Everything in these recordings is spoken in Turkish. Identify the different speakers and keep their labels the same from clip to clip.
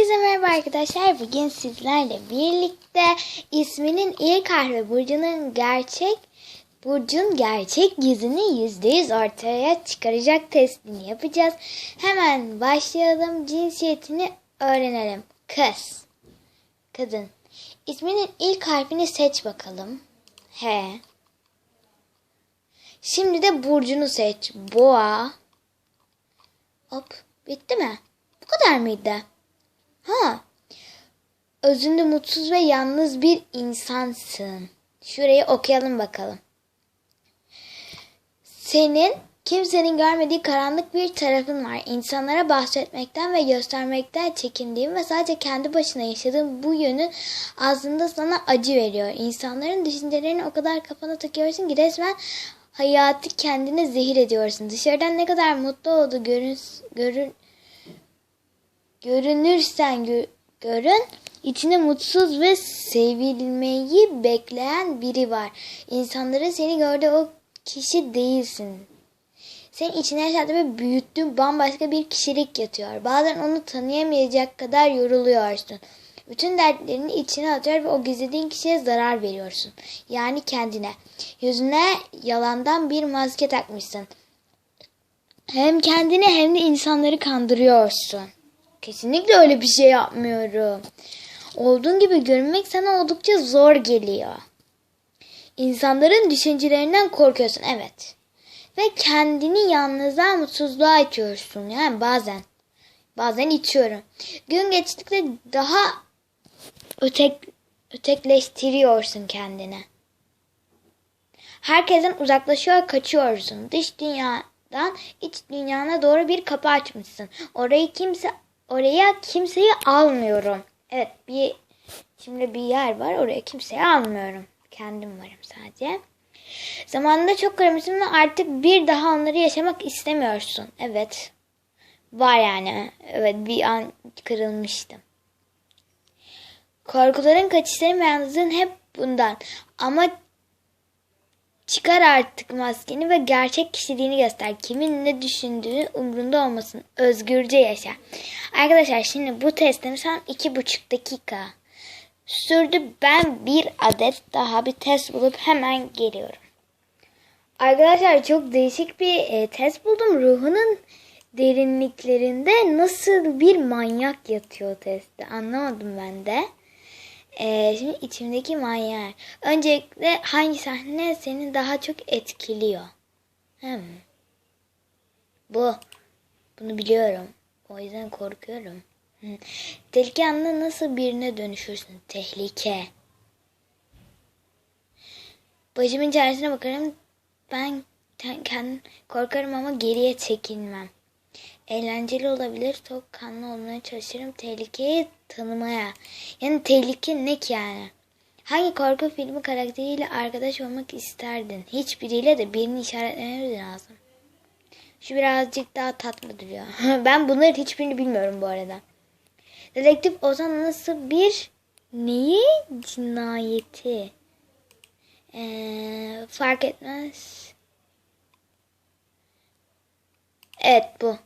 Speaker 1: Herkese merhaba arkadaşlar. Bugün sizlerle birlikte isminin ilk harfi Burcu'nun gerçek Burcu'nun gerçek yüzünü yüzde yüz ortaya çıkaracak testini yapacağız. Hemen başlayalım. Cinsiyetini öğrenelim. Kız. Kadın. İsminin ilk harfini seç bakalım. H. Şimdi de Burcu'nu seç. Boğa. Hop. Bitti mi? Bu kadar mıydı? Ha. Özünde mutsuz ve yalnız bir insansın. Şurayı okuyalım bakalım. Senin kimsenin görmediği karanlık bir tarafın var. İnsanlara bahsetmekten ve göstermekten çekindiğin ve sadece kendi başına yaşadığın bu yönün aslında sana acı veriyor. İnsanların düşüncelerini o kadar kafana takıyorsun ki resmen hayatı kendine zehir ediyorsun. Dışarıdan ne kadar mutlu oldu görün, görün, görünürsen gö- görün içinde mutsuz ve sevilmeyi bekleyen biri var. İnsanların seni gördüğü o kişi değilsin. Senin içine yaşadığı ve büyüttüğün bambaşka bir kişilik yatıyor. Bazen onu tanıyamayacak kadar yoruluyorsun. Bütün dertlerini içine atıyor ve o gizlediğin kişiye zarar veriyorsun. Yani kendine. Yüzüne yalandan bir maske takmışsın. Hem kendini hem de insanları kandırıyorsun. Kesinlikle öyle bir şey yapmıyorum. Olduğun gibi görünmek sana oldukça zor geliyor. İnsanların düşüncelerinden korkuyorsun evet. Ve kendini yalnızlığa mutsuzluğa itiyorsun yani bazen. Bazen itiyorum. Gün geçtikçe daha ötek, ötekleştiriyorsun kendini. Herkesten uzaklaşıyor, kaçıyorsun. Dış dünyadan iç dünyana doğru bir kapı açmışsın. Orayı kimse oraya kimseyi almıyorum. Evet, bir şimdi bir yer var. Oraya kimseyi almıyorum. Kendim varım sadece. Zamanında çok kırmışsın ve artık bir daha onları yaşamak istemiyorsun. Evet. Var yani. Evet bir an kırılmıştım. Korkuların, kaçışların ve hep bundan. Ama çıkar artık maskeni ve gerçek kişiliğini göster. Kimin ne düşündüğü umrunda olmasın. Özgürce yaşa. Arkadaşlar şimdi bu testimi son iki buçuk dakika sürdü. Ben bir adet daha bir test bulup hemen geliyorum. Arkadaşlar çok değişik bir e, test buldum. Ruhunun derinliklerinde nasıl bir manyak yatıyor testte. Anlamadım ben de. Ee, şimdi içimdeki manyak. Öncelikle hangi sahne seni daha çok etkiliyor? Hmm. Bu. Bunu biliyorum. O yüzden korkuyorum. Hmm. Tehlike anında nasıl birine dönüşürsün? Tehlike. Başımın çaresine bakarım. Ben kendim korkarım ama geriye çekinmem. Eğlenceli olabilir. Soğukkanlı olmaya çalışırım. Tehlikeyi tanımaya. Yani tehlike ne ki yani? Hangi korku filmi karakteriyle arkadaş olmak isterdin? Hiçbiriyle de birini işaretlememiz lazım. Şu birazcık daha tatlı duruyor. ben bunların hiçbirini bilmiyorum bu arada. Dedektif olsan nasıl bir neyi cinayeti? Ee, fark etmez. Evet bu.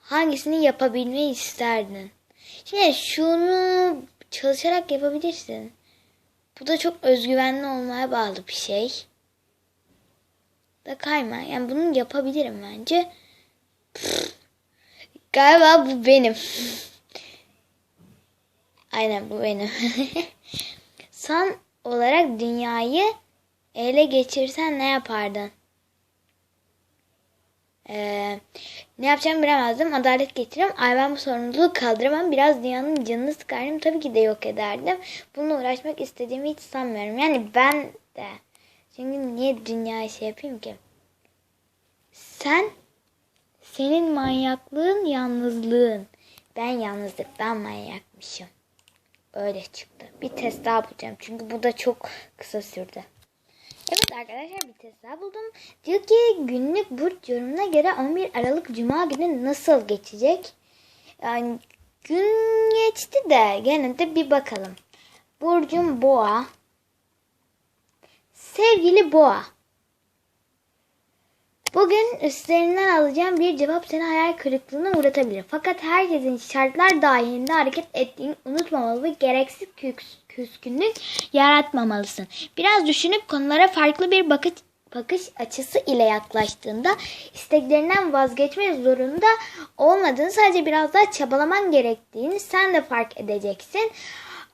Speaker 1: Hangisini yapabilmeyi isterdin? Şimdi şunu çalışarak yapabilirsin. Bu da çok özgüvenli olmaya bağlı bir şey. Da kayma. Yani bunu yapabilirim bence. Pff, galiba bu benim. Aynen bu benim. Son olarak dünyayı ele geçirsen ne yapardın? Ee, ne yapacağımı bilemezdim. Adalet getiririm. Ay ben bu sorumluluğu kaldıramam. Biraz dünyanın canını sıkardım. Tabii ki de yok ederdim. Bununla uğraşmak istediğimi hiç sanmıyorum. Yani ben de. Çünkü niye dünyayı şey yapayım ki? Sen, senin manyaklığın yalnızlığın. Ben yalnızlıktan manyakmışım. Öyle çıktı. Bir test daha bulacağım. Çünkü bu da çok kısa sürdü. Evet arkadaşlar bir test daha buldum. Diyor ki günlük burç yorumuna göre 11 Aralık Cuma günü nasıl geçecek? Yani gün geçti de gene de bir bakalım. Burcum boğa. Sevgili boğa. Bugün üstlerinden alacağım bir cevap seni hayal kırıklığına uğratabilir. Fakat herkesin şartlar dahilinde hareket ettiğini unutmamalı ve gereksiz küs- küskünlük yaratmamalısın. Biraz düşünüp konulara farklı bir bakış bakış açısı ile yaklaştığında isteklerinden vazgeçme zorunda olmadığını sadece biraz daha çabalaman gerektiğini sen de fark edeceksin.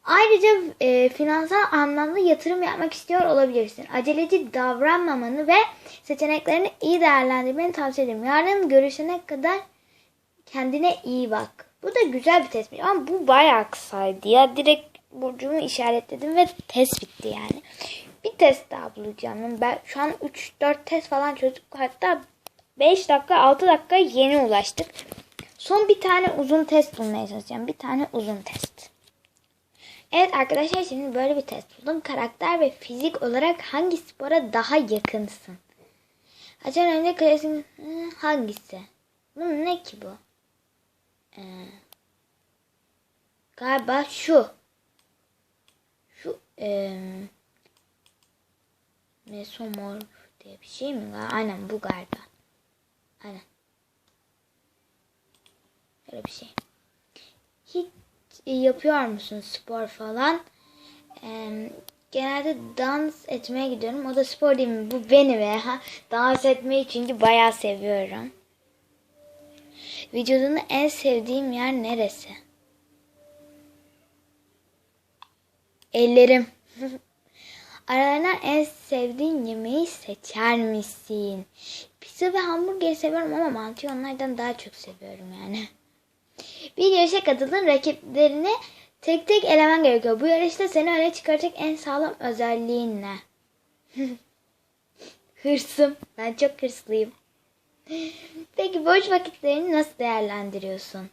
Speaker 1: Ayrıca e, finansal anlamda yatırım yapmak istiyor olabilirsin. Aceleci davranmamanı ve seçeneklerini iyi değerlendirmeni tavsiye ederim. Yarın görüşene kadar kendine iyi bak. Bu da güzel bir tespit ama bu bayağı kısaydı ya. Direkt burcumu işaretledim ve test bitti yani. Bir test daha bulacağım. Ben şu an 3-4 test falan çözdük. Hatta 5 dakika 6 dakika yeni ulaştık. Son bir tane uzun test bulmaya çalışacağım. Bir tane uzun test. Evet arkadaşlar şimdi böyle bir test buldum. Karakter ve fizik olarak hangi spora daha yakınsın? Açan önce klasik hangisi? Bu ne ki bu? Ee, galiba şu. Şu ee, mesomorf diye bir şey mi? var? Aynen bu galiba. Aynen. Öyle bir şey. Hiç e, yapıyor musun spor falan? Ee, genelde dans etmeye gidiyorum. O da spor değil mi? Bu beni ve ha, dans etmeyi çünkü bayağı seviyorum. Vücudunda en sevdiğim yer neresi? Ellerim. Aralarından en sevdiğin yemeği seçer misin? Pizza ve hamburgeri seviyorum ama mantıyı onlardan daha çok seviyorum yani. Bir yarışa katıldın rakiplerini tek tek elemen gerekiyor. Bu yarışta seni öne çıkaracak en sağlam özelliğin ne? Hırsım. Ben çok hırslıyım. Peki boş vakitlerini nasıl değerlendiriyorsun?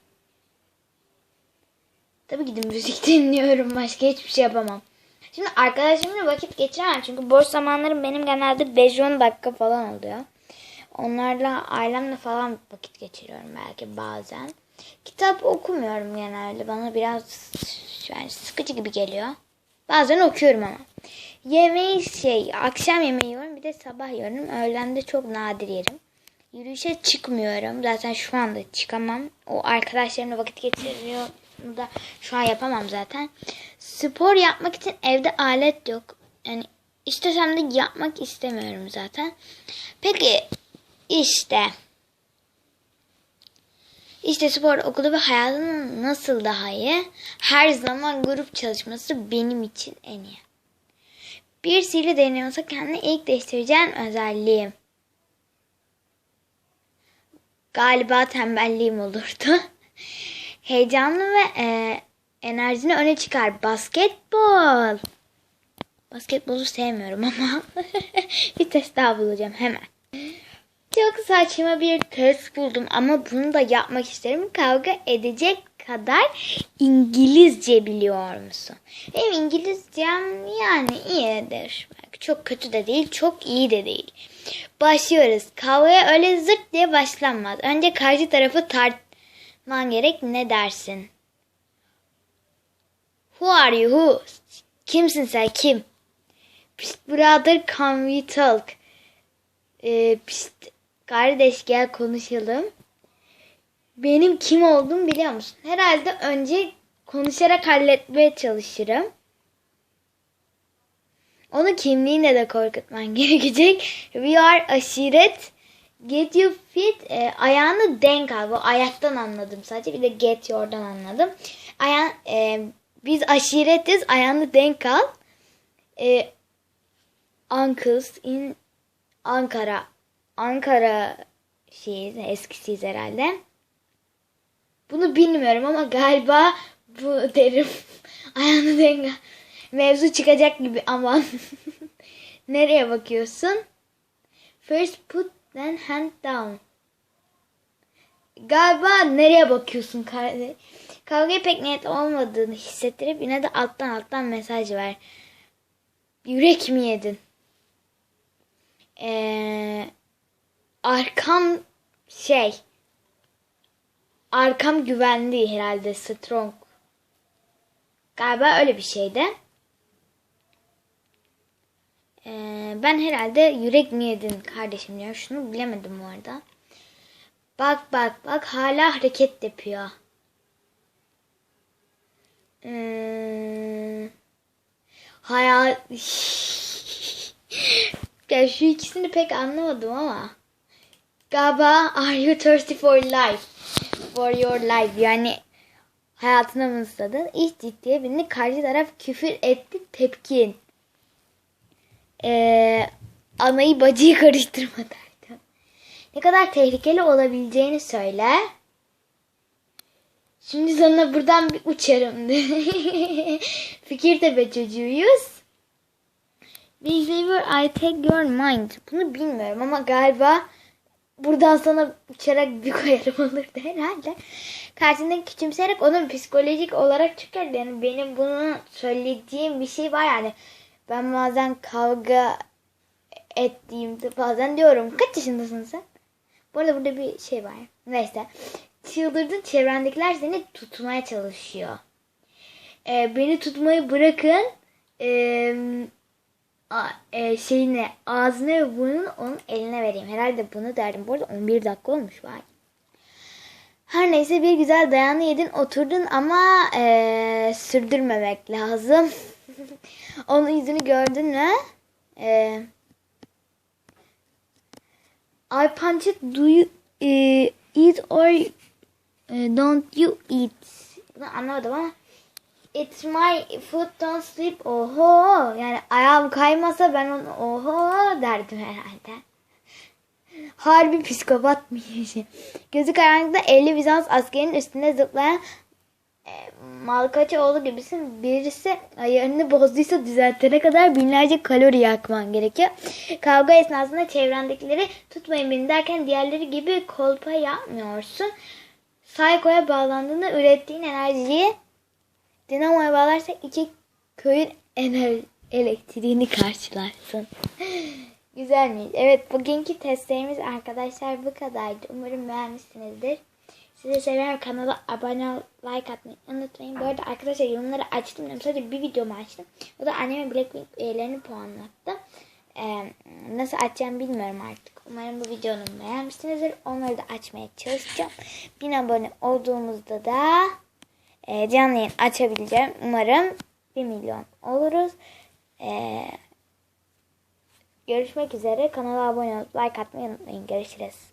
Speaker 1: Tabii ki de müzik dinliyorum. Başka hiçbir şey yapamam. Şimdi arkadaşımla vakit geçiremem. Çünkü boş zamanlarım benim genelde 5-10 dakika falan oluyor. Onlarla ailemle falan vakit geçiriyorum belki bazen. Kitap okumuyorum genelde. Bana biraz yani sıkıcı gibi geliyor. Bazen okuyorum ama. Yemeği şey akşam yemeği yiyorum bir de sabah yiyorum. Öğlende çok nadir yerim. Yürüyüşe çıkmıyorum. Zaten şu anda çıkamam. O arkadaşlarımla vakit geçiriyor da şu an yapamam zaten. Spor yapmak için evde alet yok. Yani istesem de yapmak istemiyorum zaten. Peki işte işte spor okulu ve hayatının nasıl daha iyi? Her zaman grup çalışması benim için en iyi. Birisiyle deniyorsa kendini ilk değiştireceğin özelliğim. Galiba tembelliğim olurdu. Heyecanlı ve e, enerjini öne çıkar. Basketbol. Basketbolu sevmiyorum ama bir test daha bulacağım hemen. Çok saçma bir test buldum ama bunu da yapmak isterim. Kavga edecek kadar İngilizce biliyor musun? Benim İngilizcem yani iyidir. Belki çok kötü de değil, çok iyi de değil. Başlıyoruz. Kavgaya öyle zırt diye başlanmaz. Önce karşı tarafı tartman gerek. Ne dersin? Who are you? Who? Kimsin sen? Kim? Pişt brother come we talk. Ee, pişt kardeş gel konuşalım. Benim kim olduğumu biliyor musun? Herhalde önce konuşarak halletmeye çalışırım. Onu kimliğinle de korkutman gerekecek. We are aşiret. Get you fit. E, ayağını denk al. Bu ayaktan anladım sadece. Bir de get your'dan anladım. Aya, e, biz aşiretiz. Ayağını denk al. E, uncles in Ankara. Ankara şeyi eskisiyiz herhalde. Bunu bilmiyorum ama galiba bu derim. Ayağını denk al. Mevzu çıkacak gibi aman. Nereye bakıyorsun? First put then hand down. Galiba nereye bakıyorsun kardeş? Kavgaya pek niyet olmadığını hissettirip yine de alttan alttan mesaj ver. Yürek mi yedin? Ee, arkam şey arkam güvenli herhalde strong. Galiba öyle bir şeydi. Ee, ben herhalde yürek mi yedin kardeşim diyor. Şunu bilemedim bu arada. Bak bak bak hala hareket yapıyor. Ee, hayal... ya şu ikisini pek anlamadım ama. Galiba are you thirsty for life? For your life yani hayatına mı ısladın? İş ciddiye bindi. Karşı taraf küfür etti tepkin. Ee, anayı bacıyı karıştırma derdim. Ne kadar tehlikeli olabileceğini söyle. Şimdi sana buradan bir uçarım. Fikirtepe çocuğuyuz. Behavior I take your mind. Bunu bilmiyorum ama galiba buradan sana uçarak bir koyarım olurdu herhalde. Karşındaki küçümseyerek onun psikolojik olarak çıkar. Yani benim bunu söylediğim bir şey var yani. Ben bazen kavga ettiğimde bazen diyorum kaç yaşındasın sen? Bu arada burada bir şey var. Neyse. Çıldırdın çevrendekiler seni tutmaya çalışıyor. Ee, beni tutmayı bırakın. Ee, a, e, şeyine ağzına ve burnunu onun eline vereyim. Herhalde bunu derdim. Bu arada 11 dakika olmuş vay. Her neyse bir güzel dayanı yedin oturdun ama e, sürdürmemek lazım. Onun yüzünü gördün mü? E, I punch it. Do you e, eat or e, don't you eat? Bunu anlamadım ama It's my foot don't slip. Oho. Yani ayağım kaymasa ben onu oho derdim herhalde. Harbi psikopat mıymış? Gözü karanlıkta 50 Bizans askerinin üstünde zıplayan Malkaçoğlu gibisin. Birisi ayarını bozduysa düzeltene kadar binlerce kalori yakman gerekiyor. Kavga esnasında çevrendekileri tutmayın beni derken diğerleri gibi kolpa yapmıyorsun. Psycho'ya bağlandığında ürettiğin enerjiyi dinamoya bağlarsak iki köyün ener elektriğini karşılarsın. Güzel mi? Evet bugünkü testlerimiz arkadaşlar bu kadardı. Umarım beğenmişsinizdir. Sizi seviyorum. Kanala abone ol, like atmayı unutmayın. Bu arada arkadaşlar yorumları açtım. Dedim. Sadece bir videomu açtım. O da anneme Blackpink üyelerini puanlattı. Ee, nasıl açacağım bilmiyorum artık. Umarım bu videonun beğenmişsinizdir. Onları da açmaya çalışacağım. Bin abone olduğumuzda da e, canlı yayın açabileceğim. Umarım 1 milyon oluruz. Ee, görüşmek üzere. Kanala abone olup like atmayı unutmayın. Görüşürüz.